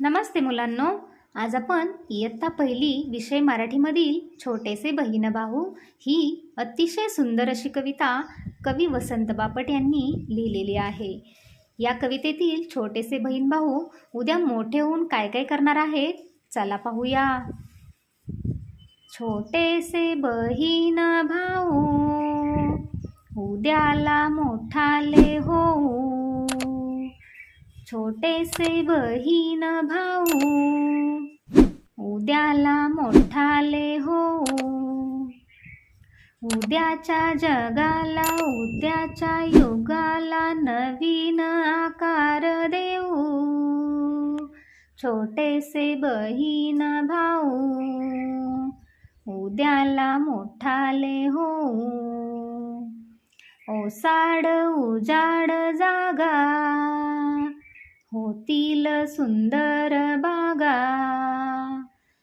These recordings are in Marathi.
नमस्ते मुलांनो. आज आपण इयत्ता पहिली विषय मराठीमधील छोटेसे बहीण भाऊ ही अतिशय सुंदर अशी कविता कवी वसंत बापट यांनी लिहिलेली आहे. या कवितेतील छोटेसे बहीण भाऊ उद्या मोठे होऊन काय काय करणार आहेत? चला पाहूया. छोटेसे बहीण भाऊ उद्याला मोठाले होऊ. छोटेसे बहीण भाऊ उद्याला मोठाले हो उद्याच्या जगाला उद्याच्या युगाला नवीन आकार देऊ. छोटेसे बहीण भाऊ उद्याला मोठाले हो. ओसाड उजाड जागा होतील सुंदर बागा.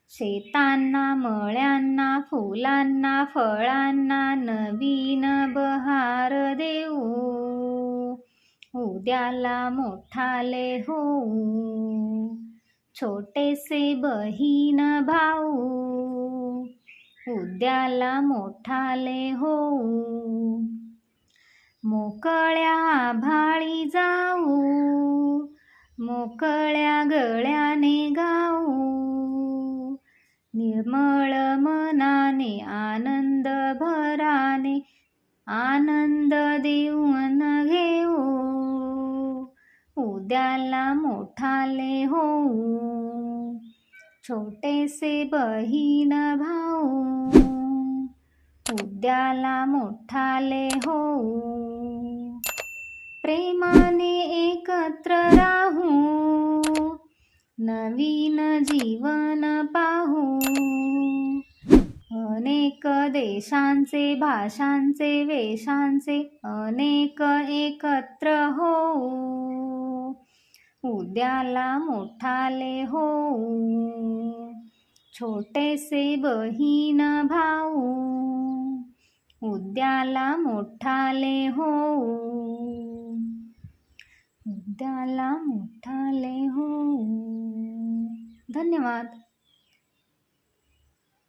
शेतांना मळ्यांना फुलांना फळांना नवीन बहार देऊ. उद्याला मोठाले होऊ. छोटेसे बहीण भाऊ. उद्याला मोठाले होऊ. मोकळ्या आभाळी जाऊ. निर्मळ मनाने आनंद भराने आनंद देऊन घेऊ. उद्याला मोठाले होऊ. छोटेसे बहीण भाऊ. उद्याला मोठाले होऊ. प्रेमाने एकत्र राहू. नवीन जीवन पाहू. अनेक देशांचे भाषांचे वेशांचे अनेक एकत्र होऊ. उद्याला मोठाले होऊ. छोटेसे बहीण भाऊ. उद्याला मोठाले होऊ. उद्याला मोठाले होऊ. धन्यवाद.